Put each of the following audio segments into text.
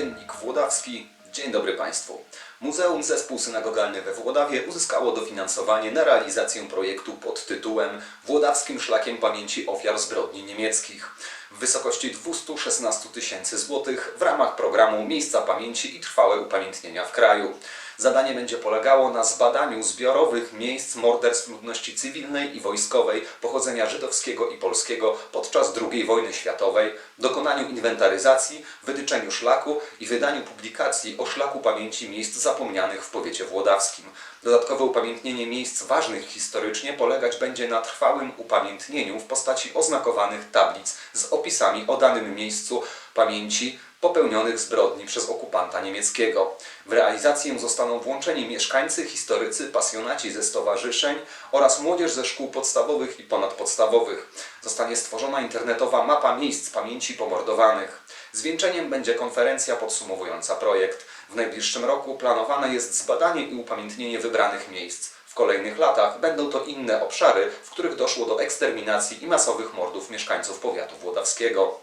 Dziennik Włodawski. Dzień dobry Państwu. Muzeum Zespół Synagogalny we Włodawie uzyskało dofinansowanie na realizację projektu pod tytułem Włodawskim Szlakiem Pamięci Ofiar Zbrodni Niemieckich w wysokości 216 tysięcy złotych w ramach programu Miejsca Pamięci i Trwałe Upamiętnienia w kraju. Zadanie będzie polegało na zbadaniu zbiorowych miejsc morderstw ludności cywilnej i wojskowej pochodzenia żydowskiego i polskiego podczas II wojny światowej, dokonaniu inwentaryzacji, wytyczeniu szlaku i wydaniu publikacji o szlaku pamięci miejsc zapomnianych w powiecie włodawskim. Dodatkowe upamiętnienie miejsc ważnych historycznie polegać będzie na trwałym upamiętnieniu w postaci oznakowanych tablic z opisami o danym miejscu pamięci popełnionych zbrodni przez okupanta niemieckiego. W realizację zostaną włączeni mieszkańcy, historycy, pasjonaci ze stowarzyszeń oraz młodzież ze szkół podstawowych i ponadpodstawowych. Zostanie stworzona internetowa mapa miejsc pamięci pomordowanych. Zwieńczeniem będzie konferencja podsumowująca projekt. W najbliższym roku planowane jest zbadanie i upamiętnienie wybranych miejsc. W kolejnych latach będą to inne obszary, w których doszło do eksterminacji i masowych mordów mieszkańców powiatu włodawskiego.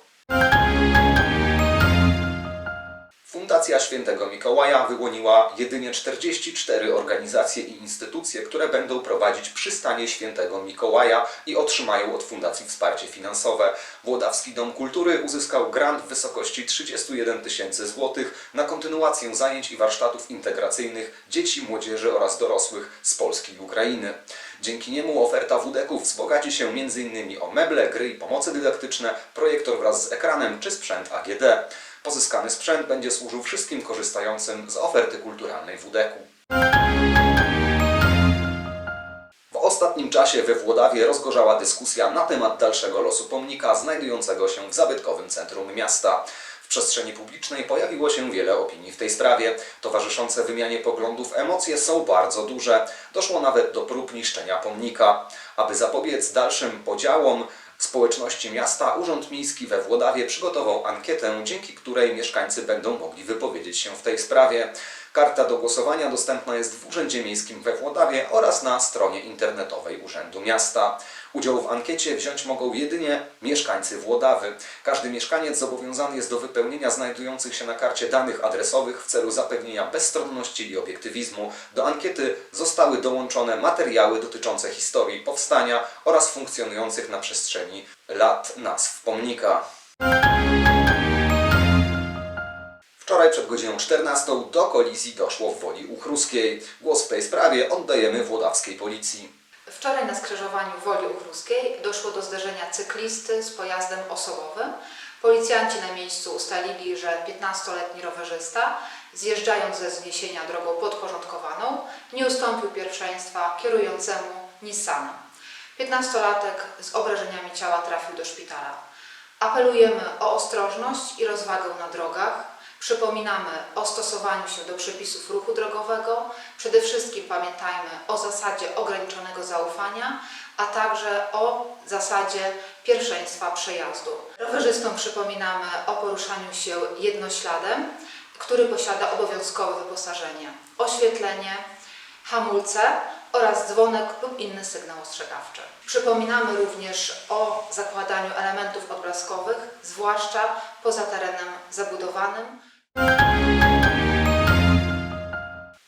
Fundacja Świętego Mikołaja wyłoniła jedynie 44 organizacje i instytucje, które będą prowadzić przystanie Świętego Mikołaja i otrzymają od fundacji wsparcie finansowe. Włodawski Dom Kultury uzyskał grant w wysokości 31 tysięcy złotych na kontynuację zajęć i warsztatów integracyjnych dzieci, młodzieży oraz dorosłych z Polski i Ukrainy. Dzięki niemu oferta WDK-ów wzbogaci się m.in. o meble, gry i pomocy dydaktyczne, projektor wraz z ekranem czy sprzęt AGD. Pozyskany sprzęt będzie służył wszystkim korzystającym z oferty kulturalnej WDK-u. W ostatnim czasie we Włodawie rozgorzała dyskusja na temat dalszego losu pomnika znajdującego się w zabytkowym centrum miasta. W przestrzeni publicznej pojawiło się wiele opinii w tej sprawie. Towarzyszące wymianie poglądów emocje są bardzo duże. Doszło nawet do prób niszczenia pomnika. Aby zapobiec dalszym podziałom, społeczności miasta Urząd Miejski we Włodawie przygotował ankietę, dzięki której mieszkańcy będą mogli wypowiedzieć się w tej sprawie. Karta do głosowania dostępna jest w Urzędzie Miejskim we Włodawie oraz na stronie internetowej Urzędu Miasta. Udział w ankiecie wziąć mogą jedynie mieszkańcy Włodawy. Każdy mieszkaniec zobowiązany jest do wypełnienia znajdujących się na karcie danych adresowych w celu zapewnienia bezstronności i obiektywizmu. Do ankiety zostały dołączone materiały dotyczące historii powstania oraz funkcjonujących na przestrzeni lat nazw pomnika. Wczoraj przed godziną 14 do kolizji doszło w Woli Uchruskiej. Głos w tej sprawie oddajemy włodawskiej policji. Wczoraj na skrzyżowaniu Woli Uchruskiej doszło do zderzenia cyklisty z pojazdem osobowym. Policjanci na miejscu ustalili, że 15-letni rowerzysta, zjeżdżając ze zniesienia drogą podporządkowaną, nie ustąpił pierwszeństwa kierującemu Nissanem. 15-latek z obrażeniami ciała trafił do szpitala. Apelujemy o ostrożność i rozwagę na drogach. Przypominamy o stosowaniu się do przepisów ruchu drogowego. Przede wszystkim pamiętajmy o zasadzie ograniczonego zaufania, a także o zasadzie pierwszeństwa przejazdu. Rowerzystom przypominamy o poruszaniu się jednośladem, który posiada obowiązkowe wyposażenie, oświetlenie, hamulce oraz dzwonek lub inny sygnał ostrzegawczy. Przypominamy również o zakładaniu elementów odblaskowych, zwłaszcza poza terenem zabudowanym.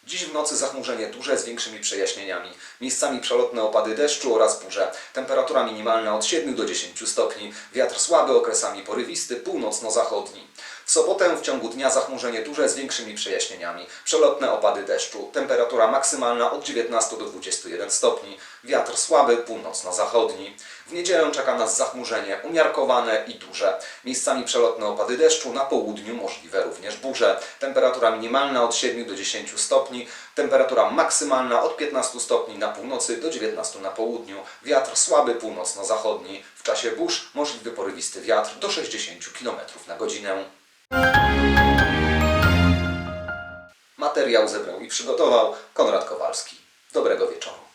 Dziś w nocy zachmurzenie duże z większymi przejaśnieniami. Miejscami przelotne opady deszczu oraz burze. Temperatura minimalna od 7 do 10 stopni. Wiatr słaby, okresami porywisty, północno-zachodni. W sobotę w ciągu dnia zachmurzenie duże z większymi przejaśnieniami. Przelotne opady deszczu. Temperatura maksymalna od 19 do 21 stopni. Wiatr słaby, północno-zachodni. W niedzielę czeka nas zachmurzenie umiarkowane i duże. Miejscami przelotne opady deszczu, na południu możliwe również burze. Temperatura minimalna od 7 do 10 stopni. Temperatura maksymalna od 15 stopni na północy do 19 na południu. Wiatr słaby, północno-zachodni. W czasie burz możliwy porywisty wiatr do 60 km na godzinę. Materiał zebrał i przygotował Konrad Kowalski. Dobrego wieczoru.